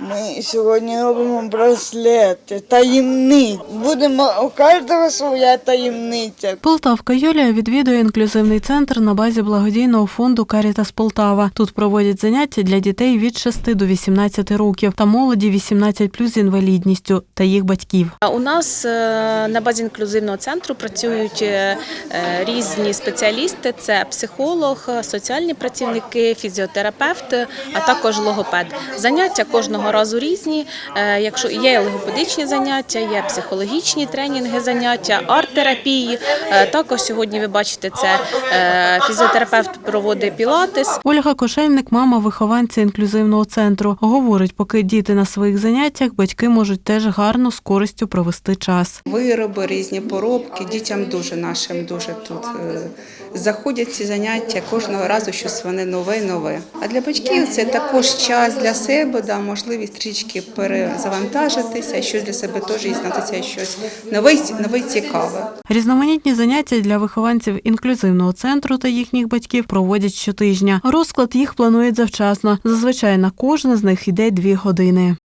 Ми сьогодні робимо браслети, таємниць. Будемо у кожного своя таємниця. Полтавка Юлія відвідує інклюзивний центр на базі благодійного фонду Карітас Полтава. Тут проводять заняття для дітей від 6 до 18 років та молоді 18 з інвалідністю та їх батьків. А У нас е, на базі інклюзивного центру працюють е, е, різні спеціалісти: це психолог, соціальні працівники, фізіотерапевт, а також логопед. Заняття кожного разу різні. Е, Якщо є логопедичні заняття, є психологічні тренінги, заняття, арт-терапії. Е, Також сьогодні ви бачите, це е, фізіотерапевт проводить пілатес. Ольга Кошельник, мама вихованця інклюзивного центру, говорить, поки діти на своїх заняттях, батьки можуть теж гарно з користю провести час. Вироби, різні поробки. Дітям дуже нашим дуже тут заходять ці заняття кожного разу щось вони нове, нове. А для батьків це також час для себе, да, можливість трішки перезавантажитися, щось для себе теж дізнатися, щось нове, нове цікаве. Різноманітні заняття для вихованців інклюзивного центру та їхніх батьків проводять щотижня. Розклад їх планують завчасно. Зазвичай на кожне з них йде дві години.